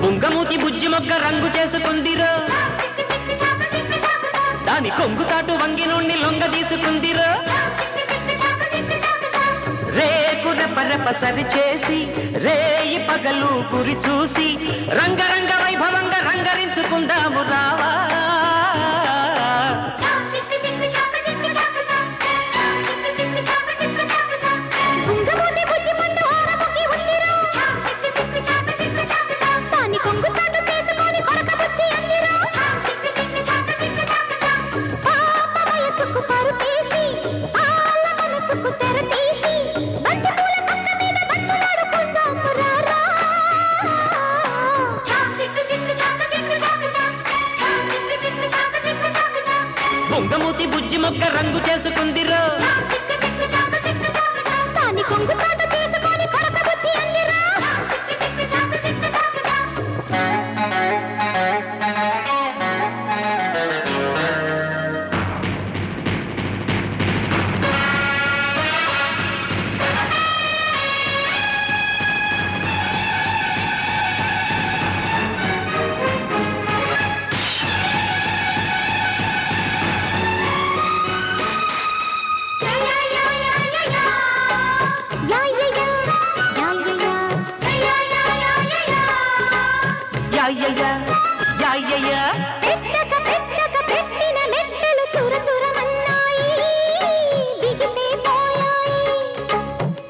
బుంగమూతి బుజ్జి మొగ్గ రంగు చేసుకుందిరో దాని కొంగుతాటు వంగి నుండి లొంగ తీసుకుందిరో. రేకు రెపరెప సరి చేసి రేయి పగలు గురి చూసి రంగరంగ వైభవంగా రంగరించుకుందాము బుజ్జి మొగ్గ రంగు చేసుకుంది యాయ్యయ్య యాయ్యయ్య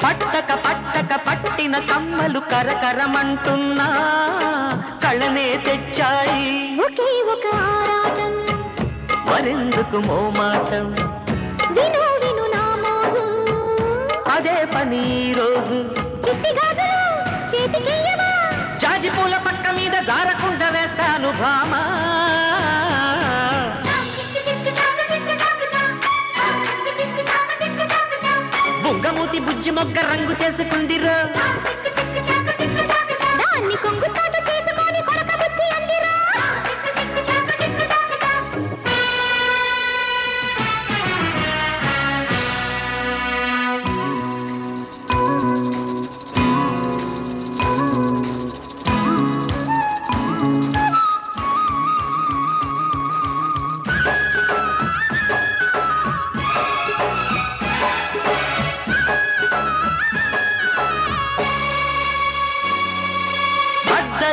పట్టక పట్టక పట్టిన కమ్మలు కరకరమంటున్నా కళ్ళనే తెచ్చాయి. ఒకే ఒక ఆరాటం. మరెందుకు మోమాటం? విను విను నా మోజు. అదే పని రోజు చిట్టి గాజులు చేతికియ్యవా జాజి పూల పక్క మీద జారకుండా వేస్తాను భామా. బుగ్గమూతి బుజ్జి మొగ్గ రంగు చేసుకుందిరో. దాన్ని కొంగు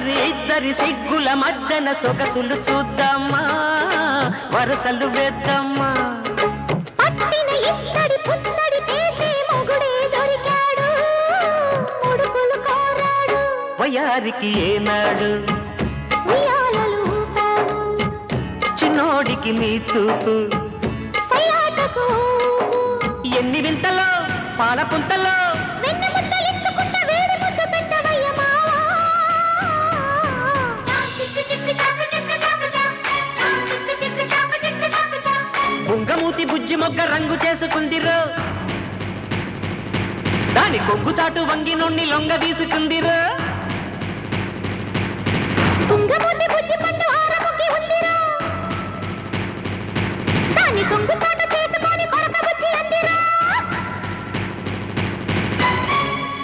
అద్దరి ఇద్దరి సిగ్గుల మద్దన సొగసులు చూద్దామా వరసలు వేద్దామా వయారికి ఏనాడు? చిన్నోడికి నీ చూపు. ఎన్ని వింతలో పాల పుంతలో. ముంగమూతి బుజ్జి మొగ్గ రంగు చేసుకుందిరో. దాని కొంగు చాటు వంగి నుండి లొంగ తీసుకుందిరో తుంగమూతి బుజ్జి దాని కొంగు చాటు